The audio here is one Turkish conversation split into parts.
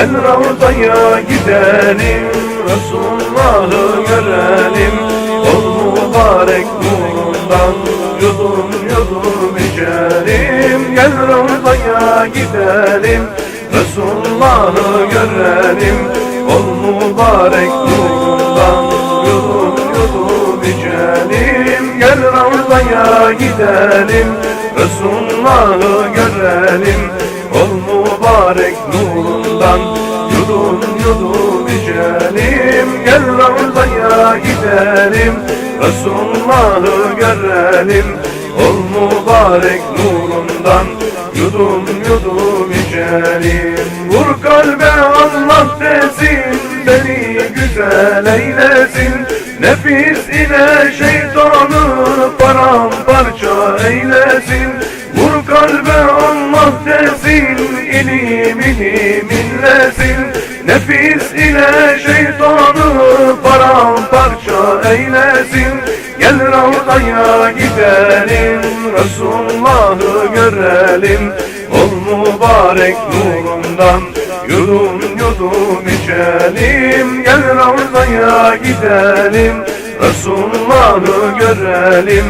Gel Ravza'ya gidelim Resulullah'ı görelim. Ol mübarek nurundan Yudum yudum içelim Gel Ravza'ya gidelim Resulullah'ı görelim. Ol mübarek nurundan Yudum yudum içelim Gel Ravza'ya gidelim Resulullah'ı görelim Ravza'ya gidelim Resulullah'ı görelim. Ol mübarek nurundan Yudum yudum içelim. Vur kalbe Allah desin Beni güzel eylesin. Nefis ile şeytanı paramparça eylesin. Vur kalbe Allah desin ilim ilim inlesin Nefis ile görelim Ol mübarek nurundan. Yudum yudum içelim Gel Ravza'ya gidelim. Resulullah'ı görelim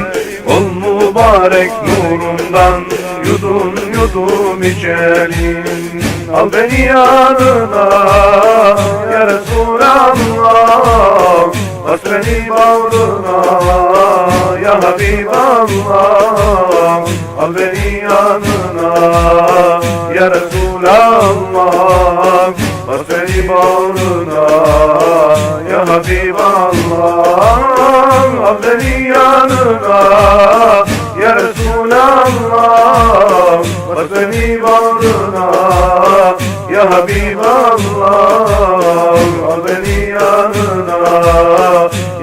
Ol mübarek nurundan. Yudum yudum içelim. Al beni yanına Ya Resulallah. Bas beni bağrına Ya Habiballah Al beni yanına Ya Resulallah. Bas beni bağrına Ya Habiballah. Al beni yanına Ya Resulallah. Bas beni bağrına Ya Habiballah. Al beni yanına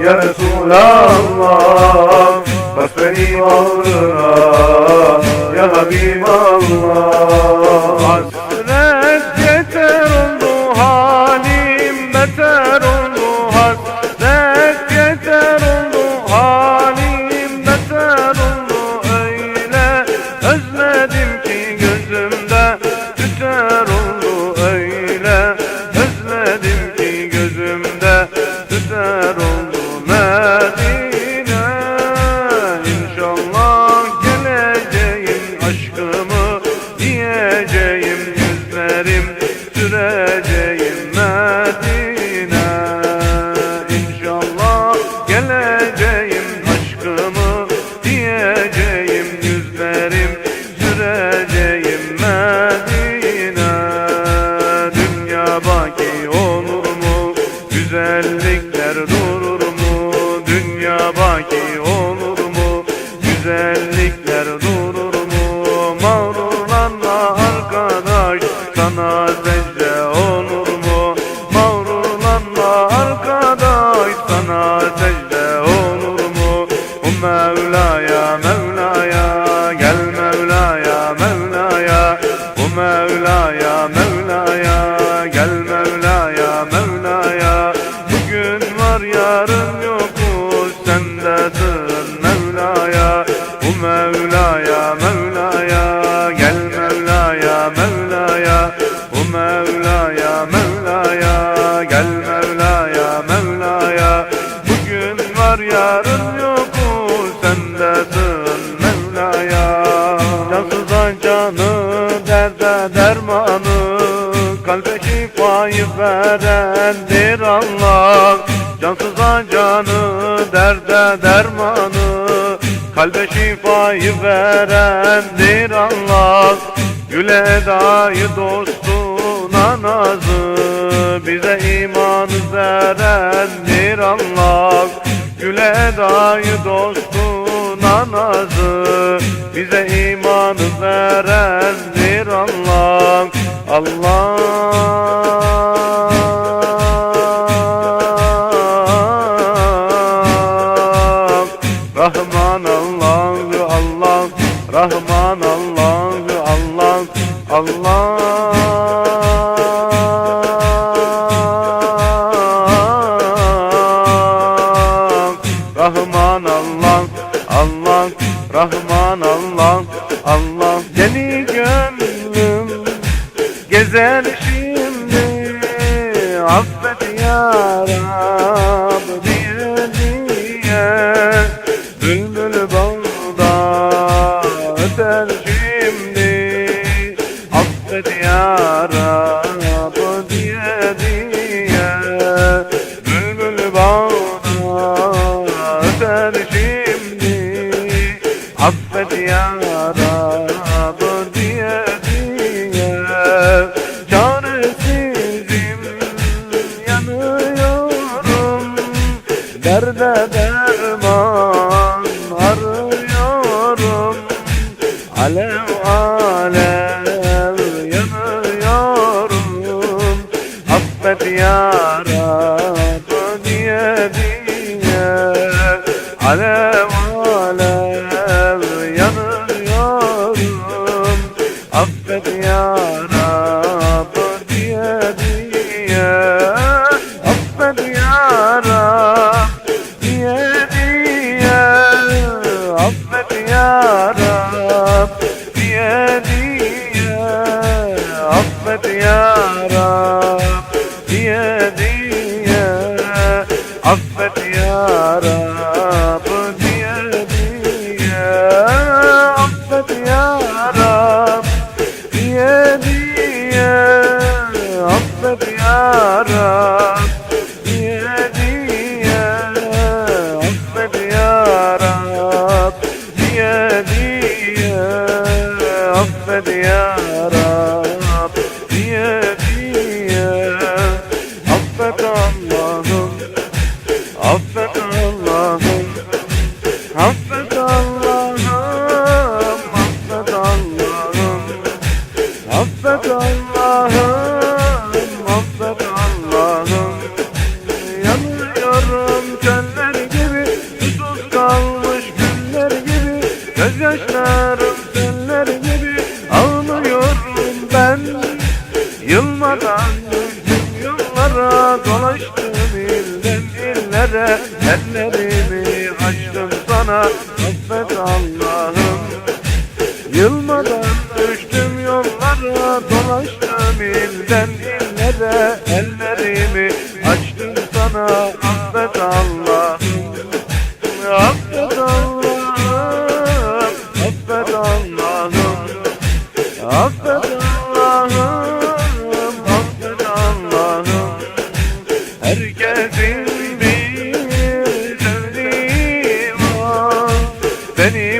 Ya Resulallah Bas beni bağrına Ya Habiballah Hasret derde dermanı Kalbe şifayı verendir Allah. Güle edayı dostuna nazı Bize iman verendir Allah. Güle edayı dostuna nazı Bize iman verendir Allah. Allah Rahman Allah Allah Rahman Allah Allah Rahman Allah Allah Deli gönlüm gezer affet ya diye diye. Bülbül bağına öter şimdi. Affet ya Rab diye diye. Çaresizim yanıyorum. Derde derde बतिया। Medina. açtım sana affet Allah'ım. Yılmadan düştüm yollara dolaştım ilden illere. Ellerimi açtım sana Seni